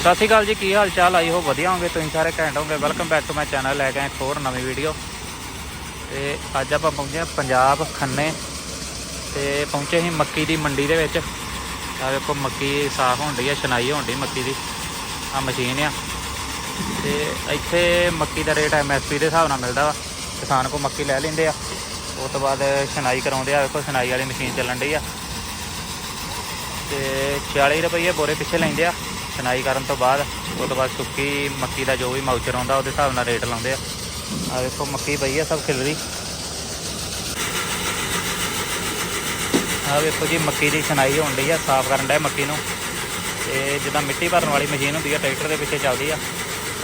ਸਤਿ ਸ਼੍ਰੀ ਅਕਾਲ ਜੀ, ਕੀ ਹਾਲ ਚਾਲ ਆਈ ਹੋ ਵਧੀਆ ਹੋਗੇ ਤੁਸੀਂ ਸਾਰੇ ਘੈਂਟ ਹੋਗੇ welcome back to my channel ਲੈ ਕੇ ਆਏ ਇੱਕ ਹੋਰ ਨਵੀਂ ਵੀਡੀਓ ਤੇ ਅੱਜ ਆਪਾਂ ਪਹੁੰਚੇ ਹਾਂ ਪੰਜਾਬ ਖੰਨੇ। ਤੇ ਪਹੁੰਚੇ ਸੀ ਮੱਕੀ ਦੀ ਮੰਡੀ ਦੇ ਵਿੱਚ। ਆ ਵੇਖੋ, ਮੱਕੀ ਸਾਫ਼ ਹੋਣ ਡਈ ਆ, ਛਨਾਈ ਹੋਣ ਡਈ ਮੱਕੀ ਦੀ। ਆ ਮਸ਼ੀਨ ਆ। ਤੇ ਇੱਥੇ ਮੱਕੀ ਦਾ ਰੇਟ ਐਮਐਸਪੀ ਦੇ ਹਿਸਾਬ ਨਾਲ ਮਿਲਦਾ ਵਾ। ਕਿਸਾਨ ਕੋ ਮੱਕੀ ਲੈ ਲੈਂਦੇ ਆ। ਉਸ ਤੋਂ ਬਾਅਦ ਛਨਾਈ ਕਰਾਉਂਦੇ ਆ। ਵੇਖੋ, ਛਨਾਈ ਵਾਲੀ ਮਸ਼ੀਨ ਚੱਲਣ ਡਈ ਆ। ਤੇ 40 ਰੁਪਏ ਬੋਰੇ ਪਿੱਛੇ ਲੈਂਦੇ ਆ। ਛਨਾਈ ਕਰਨ ਤੋਂ ਬਾਅਦ ਉਸ ਤੋਂ ਬਾਅਦ ਸੁੱਕੀ ਮੱਕੀ ਦਾ ਜੋ ਵੀ ਮਾਊਚਰ ਆਉਂਦਾ, ਉਹਦੇ ਹਿਸਾਬ ਨਾਲ ਰੇਟ ਲਾਉਂਦੇ ਆ। ਆ ਵੇਖੋ ਮੱਕੀ ਪਈ ਆ ਸਭ ਖਿਲਰੀ। ਆ ਵੇਖੋ ਜੀ, ਮੱਕੀ ਦੀ ਛਨਾਈ ਹੋਣ ਡਈ ਆ, ਸਾਫ਼ ਕਰਨ ਡਿਆ ਮੱਕੀ ਨੂੰ। ਤੇ ਜਿੱਦਾਂ ਮਿੱਟੀ ਭਰਨ ਵਾਲੀ ਮਸ਼ੀਨ ਹੁੰਦੀ ਆ, ਟਰੈਕਟਰ ਦੇ ਪਿੱਛੇ ਚੱਲਦੀ ਆ,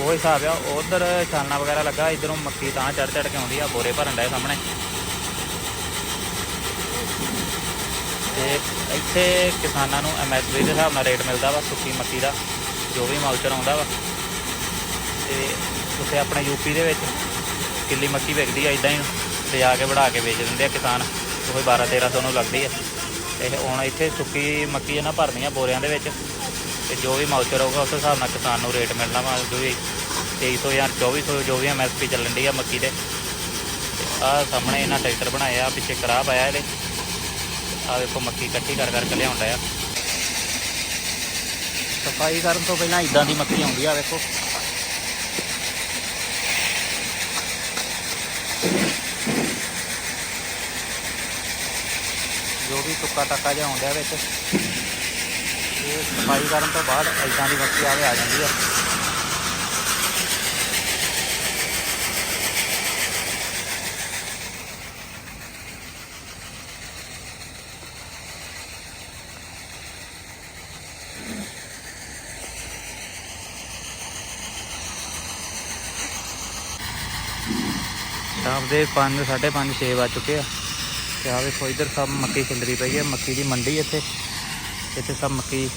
ਉਹ ਹਿਸਾਬ ਆ, ਉਧਰ ਛਾਲਣਾ ਵਗੈਰਾ ਲੱਗਾ, ਇਧਰੋਂ ਮੱਕੀ ਤਾਂ ਚੜ ਚੜ ਕੇ ਆਉਂਦੀ ਆ, ਬੋਰੇ ਭਰਨ ਡਿਆ ਸਾਹਮਣੇ। ਤੇ ਇੱਥੇ ਕਿਸਾਨਾਂ ਨੂੰ ਐਮਐਸਪੀ ਦੇ ਹਿਸਾਬ ਨਾਲ ਰੇਟ ਮਿਲਦਾ ਵਾ, ਸੁੱਕੀ ਮੱਕੀ ਦਾ, ਜੋ ਵੀ ਮਾਲਚਰ ਆਉਂਦਾ ਵਾ। ਤੇ ਉੱਥੇ ਆਪਣੇ ਯੂਪੀ ਦੇ ਵਿੱਚ ਕਿੱਲੀ ਮੱਕੀ ਵਿਕਦੀ ਆ ਇਦਾਂ ਹੀ ਤੇ ਆ ਕੇ ਵੜਾ ਕੇ ਵੇਚ ਦਿੰਦੇ ਆ ਕਿਸਾਨ। ਉਹ 12 1300 ਨੂੰ ਲੱਗਦੀ ਆ। ਤੇ ਹੁਣ ਇੱਥੇ ਸੁੱਕੀ ਮੱਕੀ ਇਹਨਾਂ ਭਰਨੀਆਂ ਬੋਰਿਆਂ ਦੇ ਵਿੱਚ। ਤੇ ਜੋ ਵੀ ਮਾਲਚਰ ਹੋਊਗਾ ਉਸ ਹਿਸਾਬ ਨਾਲ ਕਿਸਾਨ ਨੂੰ ਰੇਟ ਮਿਲਣਾ ਵਾ। ਜੋ ਵੀ 2300 ਜਾਂ 2400 ਜੋ ਵੀ ਐਮਐਸਪੀ ਚੱਲਣ ਦੀ ਆ ਮੱਕੀ ਦੇ। ਆ ਸਾਹਮਣੇ ਇਹਨਾਂ ਟਰੈਕਟਰ ਬਣਾਏ ਆ, ਪਿੱਛੇ ਖਰਾਬ ਪਾਇਆ ਇਹਦੇ। ਆ ਵੇਖੋ ਮੱਕੀ ਇਕੱਠੀ ਕਰ ਕਰਕੇ ਲਿਆਉਂਦਾ ਆ। ਸਫ਼ਾਈ ਕਰਨ ਤੋਂ ਪਹਿਲਾਂ ਇਦਾਂ ਦੀ ਮੱਕੀ ਆਉਂਦੀ ਆ, ਵੇਖੋ। ਜੋ ਵੀ ਟੁੱਕਾ ਟੱਕਾ ਜਿਹਾ ਆਉਂਦਾ ਵਿੱਚ, ਇਹ ਸਫ਼ਾਈ ਕਰਨ ਤੋਂ ਬਾਅਦ ਇਦਾਂ ਦੀ ਮੱਕੀ ਆਵੇ ਆ ਜਾਂਦੀ ਆ। ਸ਼ਾਮ ਦੇ 5 5:30 6 ਵੱਜ ਚੁੱਕੇ ਆ। ਤੇ ਆ ਵੇਖੋ, ਇਧਰ ਸਭ ਮੱਕੀ ਖਿਲਰੀ ਪਈ ਹੈ ਮੱਕੀ ਦੀ ਮੰਡੀ ਇੱਥੇ। ਇੱਥੇ ਸਭ ਮੱਕੀ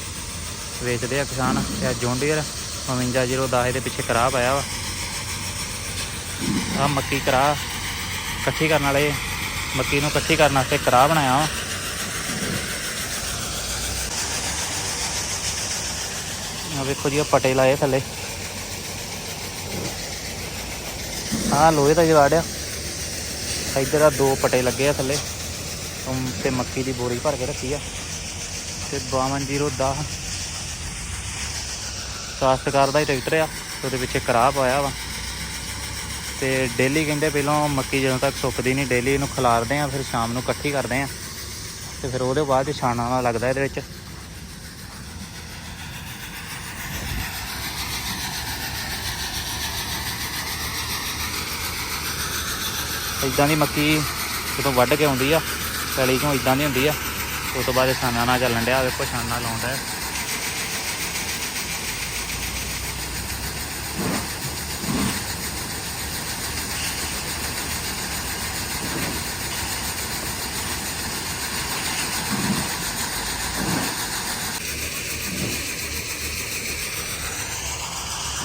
ਵੇਚਦੇ ਆ ਕਿਸਾਨ। ਤੇ ਆ ਜੌਂਡੀਅਰ 5210 ਦੇ ਪਿੱਛੇ ਕਰਾ ਪਾਇਆ ਵਾ। ਆ ਮੱਕੀ ਕਰਾ ਇਕੱਠੀ ਕਰਨ ਵਾਲੇ, ਮੱਕੀ ਨੂੰ ਇਕੱਠੀ ਕਰਨ ਵਾਸਤੇ ਕਰਾ ਬਣਾਇਆ ਵਾ। ਆ ਵੇਖੋ ਜੀ ਆ ਪਟੇ ਲਾਏ ਥੱਲੇ। ਆ ਲੋਹੇ ਦਾ ਜਗਾੜ ਆ। ਇੱਧਰ ਆ ਦੋ ਪਟੇ ਲੱਗੇ ਆ ਥੱਲੇ। ਉਮ, ਤੇ ਮੱਕੀ ਦੀ ਬੋਰੀ ਭਰ ਕੇ ਰੱਖੀ ਆ। ਤੇ 52010 ਕਾਸ਼ਤਕਾਰ ਦਾ ਹੀ ਟਰੈਕਟਰ ਆ, ਉਹਦੇ ਪਿੱਛੇ ਕਰਾ ਪਾਇਆ ਵਾ। ਤੇ ਡੇਲੀ ਕਹਿੰਦੇ ਪਹਿਲਾਂ ਮੱਕੀ ਜਦੋਂ ਤੱਕ ਸੁੱਕਦੀ ਨਹੀਂ, ਡੇਲੀ ਇਹਨੂੰ ਖਿਲਾਰਦੇ ਆ, ਫਿਰ ਸ਼ਾਮ ਨੂੰ ਇਕੱਠੀ ਕਰਦੇ ਆ। ਤੇ ਫਿਰ ਉਹਦੇ ਬਾਅਦ ਛਾਣਾ ਨਾਲ ਲੱਗਦਾ ਇਹਦੇ ਵਿੱਚ। ਇਦਾਂ ਦੀ ਮੱਕੀ ਜਦੋਂ ਵੱਢ ਕੇ ਆਉਂਦੀ ਆ, ਪੈਲੀ ਚੋਂ ਇਦਾਂ ਦੀ ਹੁੰਦੀ ਆ, ਉਸ ਤੋਂ ਬਾਅਦ ਛਾਨਾ ਨਾਲ ਚੱਲਣ ਡਿਆ ਵੇਖੋ ਛਾਨਾ ਲਾਉਂਦਾ ਹੈ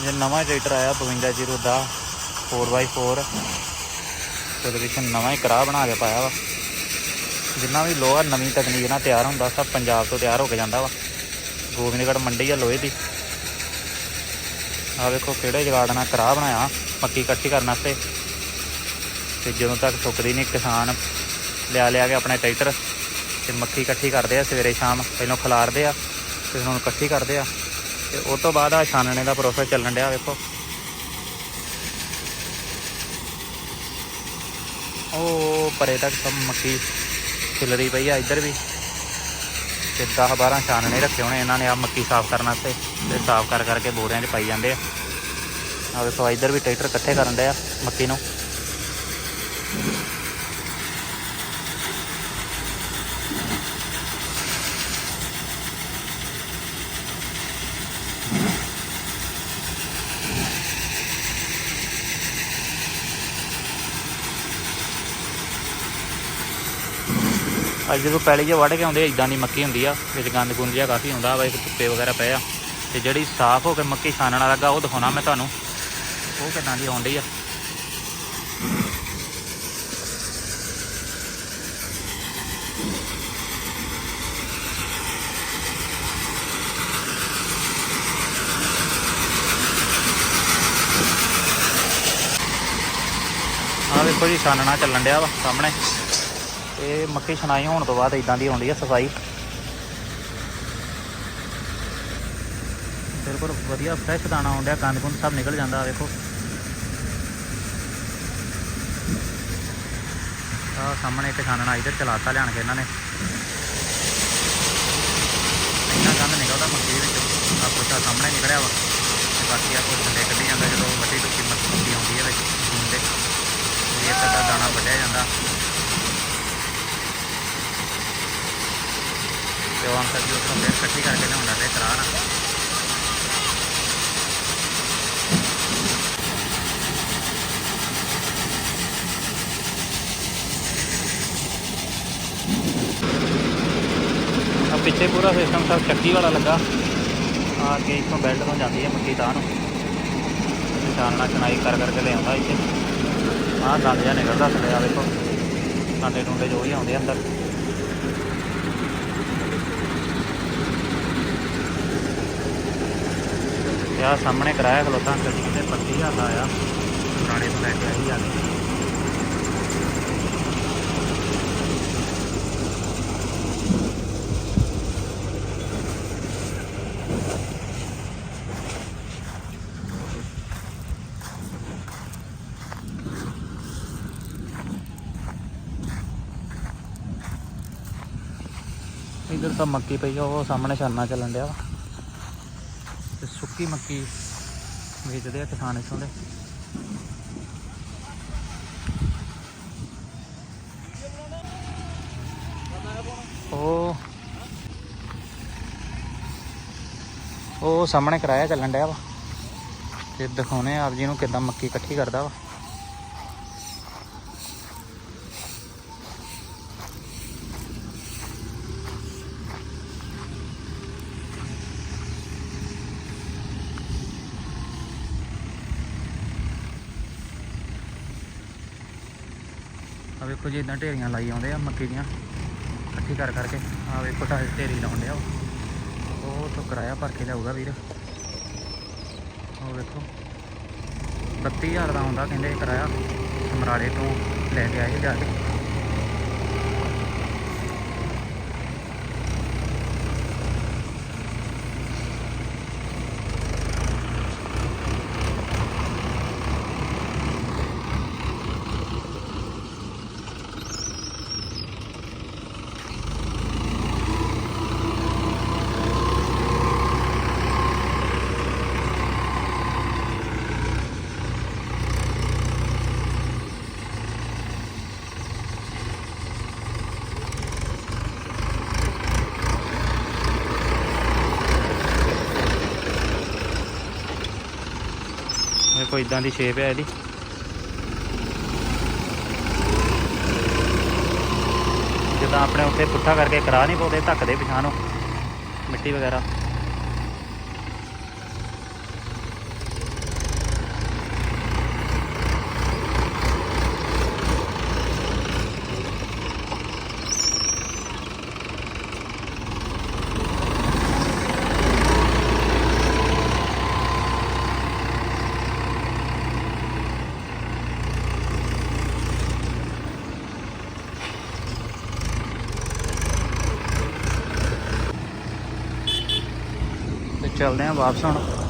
ਇਹ ਨਵਾਂ ਟਰੈਕਟਰ ਆਇਆ 5210 4x4 ਤੇ ਉਹਦੇ ਵਿੱਚ ਨਵਾਂ ਹੀ ਕਰਾਹ ਬਣਾ ਕੇ ਪਾਇਆ ਵਾ। ਜਿੰਨਾ ਵੀ ਲੋਹਾ ਨਵੀਂ ਤਕਨੀਕ ਨਾਲ ਤਿਆਰ ਹੁੰਦਾ, ਸਭ ਪੰਜਾਬ ਤੋਂ ਤਿਆਰ ਹੋ ਕੇ ਜਾਂਦਾ ਵਾ। ਗੋਬਿੰਦਗੜ੍ਹ ਮੰਡੀ ਆ ਲੋਹੇ ਦੀ। ਆ ਵੇਖੋ ਕਿਹੜੇ ਜਗਾੜ ਨਾਲ ਕਰਾਹ ਬਣਾਇਆ, ਮੱਕੀ ਇਕੱਠੀ ਕਰਨ ਵਾਸਤੇ। ਤੇ ਜਦੋਂ ਤੱਕ ਸੁੱਕਦੀ ਨਹੀਂ, ਕਿਸਾਨ ਲਿਆ ਲਿਆ ਕੇ ਆਪਣੇ ਟਰੈਕਟਰ ਤੇ ਮੱਕੀ ਇਕੱਠੀ ਕਰਦੇ ਆ, ਸਵੇਰੇ ਸ਼ਾਮ ਪਹਿਲਾਂ ਖਲਾਰਦੇ ਆ, ਫਿਰ ਉਹਨੂੰ ਇਕੱਠੀ ਕਰਦੇ ਆ। ਤੇ ਉਸ ਤੋਂ ਬਾਅਦ ਆ ਛਾਨਣੇ ਦਾ ਪ੍ਰੋਸੈਸ ਚੱਲਣ ਡਿਆ, ਵੇਖੋ। ਉਹ ਪਰੇ ਤੱਕ ਸਭ ਮੱਕੀ ਖਿਲਰੀ ਪਈ ਆ ਇੱਧਰ ਵੀ। ਤੇ 10 12 ਛਾਨਣੇ ਰੱਖੇ ਹੋਣੇ ਇਹਨਾਂ ਨੇ ਆ ਮੱਕੀ ਸਾਫ਼ ਕਰਨ ਵਾਸਤੇ। ਤੇ ਸਾਫ਼ ਕਰ ਕਰਕੇ ਬੋਰਿਆਂ 'ਚ ਪਾਈ ਜਾਂਦੇ ਆ। ਆ ਵੇਖੋ ਇੱਧਰ ਵੀ ਟਰੈਕਟਰ ਇਕੱਠੇ ਕਰਨ ਦੇ ਆ ਮੱਕੀ ਨੂੰ। ਅੱਜ ਜਦੋਂ ਪੈਲੀ ਜੇ ਵੱਢ ਕੇ ਆਉਂਦੇ ਇਦਾਂ ਦੀ ਮੱਕੀ ਹੁੰਦੀ ਆ, ਵਿੱਚ ਗੰਦ ਗੁੰਦ ਜਿਹਾ ਕਾਫੀ ਹੁੰਦਾ ਵਾ, ਇੱਕ ਧੁੱਪੇ ਵਗੈਰਾ ਪਏ ਆ। ਤੇ ਜਿਹੜੀ ਸਾਫ਼ ਹੋ ਕੇ ਮੱਕੀ ਛਾਣਨ ਲੱਗਾ, ਉਹ ਦਿਖਾਉਣਾ ਮੈਂ ਤੁਹਾਨੂੰ। ਉਹ ਕਿਦਾਂ ਦੀ ਆਉਂਦੀ ਆ। ਆ ਵੇਖੋ ਜੀ, ਛਾਨਣਾ ਚੱਲਣ ਡਿਆ ਵਾ ਸਾਹਮਣੇ। ਤੇ ਮੱਕੀ ਛਣਾਈ ਹੋਣ ਤੋਂ ਬਾਅਦ ਇਦਾਂ ਦੀ ਆਉਂਦੀ ਹੈ ਸਫ਼ਾਈ। ਬਿਲਕੁਲ ਵਧੀਆ ਫਰੈਸ਼ ਦਾਣਾ ਆਉਂਦਾ ਗੰਦ ਗੁੰਦ ਸਭ ਨਿਕਲ ਜਾਂਦਾ ਆ ਵੇਖੋ। ਆ ਸਾਹਮਣੇ ਇੱਕ ਛਾਨਣਾ ਇੱਧਰ ਚਲਾਤਾ ਲਿਆਣ ਕੇ ਇਹਨਾਂ ਨੇ। ਇੰਨਾ ਗੰਦ ਨਿਕਲਦਾ ਮੱਕੀ ਦੇ ਵਿੱਚੋਂ। ਆ ਕੁਛ ਸਾਹਮਣੇ ਨਿਕਲਿਆ ਵਾ। ਤੇ ਬਾਕੀ ਆ ਕੁਛ ਥੱਲੇ ਕੱਢੀ ਜਾਂਦਾ ਜਦੋਂ ਵੱਡੀ ਤੋਂ ਕੀਮਤ ਆਉਂਦੀ ਹੈ ਵਿੱਚ ਮਸ਼ੀਨ ਦੇ। ਇਹ ਇੱਕ ਦਾਣਾ ਵੱਢਿਆ ਜਾਂਦਾ। ਤੇ ਉਹ ਅੰਕਲ ਜੀ ਉੱਥੋਂ ਫਿਰ ਇਕੱਠੀ ਕਰਕੇ ਲਿਆਉਂਦਾ ਤੇ ਕਰਾ ਨਾ ਆ ਪਿੱਛੇ ਪੂਰਾ ਸਿਸਟਮ ਸਭ ਚੱਕੀ ਵਾਲਾ ਲੱਗਾ ਆ ਅੱਗੇ ਇੱਥੋਂ ਬੈਲਟ ਤੋਂ ਜਾਂਦੀ ਹੈ ਮੱਕੀ ਤਾਂ ਨੂੰ ਨਿਸ਼ਾਨਾ ਚਨਾਈ ਕਰ ਕਰਕੇ ਲਿਆਉਂਦਾ ਇੱਥੇ ਆਹ ਗੰਦ ਜਿਹਾ ਨਿਕਲਦਾ ਥੱਲੇ ਆ ਵੇਖੋ ਕਾਂਡੇ ਟੁੰਡੇ ਜੋ ਵੀ ਆਉਂਦੇ ਆ, ਸਾਹਮਣੇ ਕਰਾਇਆ ਖਲੋਤਾ ਅੰਕਲ ਜੀ ਕਹਿੰਦੇ 35000 ਦਾ ਆਇਆ ਪੁਰਾਣੇ ਤੋਂ ਲੈ ਕੇ ਆਈ ਆ। ਇਧਰ ਤਾਂ ਮੱਕੀ ਪਈ ਆ, ਉਹ ਸਾਹਮਣੇ ਛਰਨਾ ਚੱਲਣ ਡਿਆ ਵਾ। ਸੁੱਕੀ ਮੱਕੀ ਵੇਚਦੇ ਆ ਕਿਸਾਨ ਇਥੋਂ ਦੇ। ਉਹ ਉਹ ਸਾਹਮਣੇ ਕਰਾਇਆ ਚੱਲਣ ਡਿਆ ਵਾ। ਤੇ ਦਿਖਾਉਣੇ ਆ ਆਪ ਜੀ ਨੂੰ ਕਿਦਾਂ ਮੱਕੀ ਇਕੱਠੀ ਕਰਦਾ ਵਾ। ਆ ਵੇਖੋ ਜੀ ਇਦਾਂ ਢੇਰੀਆਂ ਲਾਈ ਆਉਂਦੇ ਆ, ਮੱਕੀ ਦੀਆਂ। ਇਕੱਠੀ ਕਰ ਕਰਕੇ। ਆ ਵੇਖੋ, ਢਾਈ ਢੇਰੀ ਲਾਉਣ ਡਿਆ ਉਹ। ਉਹ ਤੋਂ ਕਿਰਾਇਆ ਭਰ ਕੇ ਲਿਆਊਗਾ ਵੀਰ। ਉਹ ਵੇਖੋ। 32000 ਦਾ ਹੁੰਦਾ ਕਹਿੰਦੇ ਕਿਰਾਇਆ। ਸਮਰਾਲੇ ਤੋਂ ਲੈ ਕੇ ਆਏ ਜਾ ਕੇ। ਵੇਖੋ ਇਦਾਂ ਦੀ ਸ਼ੇਪ ਹੈ ਇਹਦੀ। ਜਿੱਦਾਂ ਆਪਣੇ ਉੱਤੇ ਪੁੱਠਾ ਕਰਕੇ ਕਰਾ ਨਹੀਂ ਪਾਉਂਦੇ, ਧੱਕਦੇ ਪਿਛਾਂ ਨੂੰ ਮਿੱਟੀ ਵਗੈਰਾ ਤੇ ਚੱਲਦੇ ਆਂ ਵਾਪਸ ਹੁਣ।